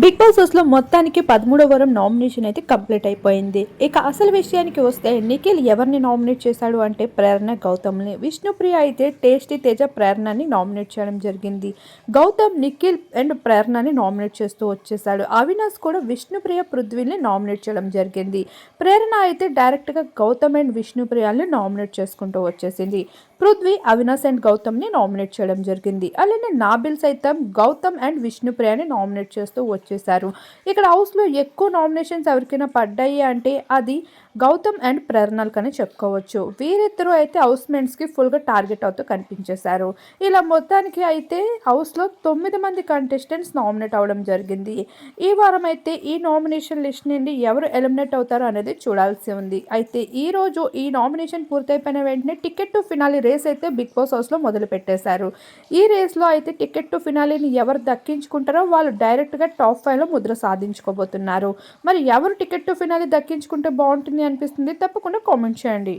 Big Boss హౌస్లో మొత్తానికి పదమూడో వారం నామినేషన్ అయితే కంప్లీట్ అయిపోయింది. ఇక అసలు విషయానికి వస్తే నిఖిల్ ఎవరిని నామినేట్ చేశాడు అంటే ప్రేరణ గౌతమ్ని. విష్ణుప్రియ అయితే టేస్టీ తేజ ప్రేరణని నామినేట్ చేయడం జరిగింది. గౌతమ్ నిఖిల్ అండ్ ప్రేరణని నామినేట్ చేస్తూ వచ్చేసాడు అవినాష్ కూడా విష్ణుప్రియ పృథ్వీని నామినేట్ చేయడం జరిగింది. ప్రేరణ అయితే డైరెక్ట్గా గౌతమ్ అండ్ విష్ణుప్రియల్ని నామినేట్ చేసుకుంటూ వచ్చేసింది. పృథ్వీ అవినాష్ అండ్ గౌతమ్ని నామినేట్ చేయడం జరిగింది. అలానే నాబిల్ సైతం గౌతమ్ అండ్ విష్ణుప్రియని నామినేట్ చేస్తూ వచ్చేసారు ఇక్కడ హౌస్లో ఎక్కువ నామినేషన్స్ ఎవరికైనా పడ్డాయి అంటే అది గౌతమ్ అండ్ ప్రేరణలకని చెప్పుకోవచ్చు. వీరిద్దరూ అయితే హౌస్ మెంట్స్కి ఫుల్గా టార్గెట్ అవుతూ కనిపించేశారు. ఇలా మొత్తానికి అయితే హౌస్లో తొమ్మిది మంది కంటెస్టెంట్స్ నామినేట్ అవ్వడం జరిగింది. ఈ వారం అయితే ఈ నామినేషన్ లిస్ట్ నుండి ఎవరు ఎలిమినేట్ అవుతారో అనేది చూడాల్సి ఉంది. అయితే ఈ రోజు ఈ నామినేషన్ పూర్తయిపోయిన వెంటనే టికెట్ టు ఫినాలి రేస్ అయితే బిగ్ బాస్ హౌస్లో మొదలు పెట్టేశారు ఈ రేస్లో అయితే టికెట్ టు ఫినాలీని ఎవరు దక్కించుకుంటారో వాళ్ళు డైరెక్ట్గా టాప్ ఫైవ్లో ముద్ర సాధించుకోబోతున్నారు. మరి ఎవరు టికెట్ టు ఫినాలి దక్కించుకుంటే బాగుంటుంది అనిపిస్తుంది? తప్పకుండా కామెంట్ చేయండి.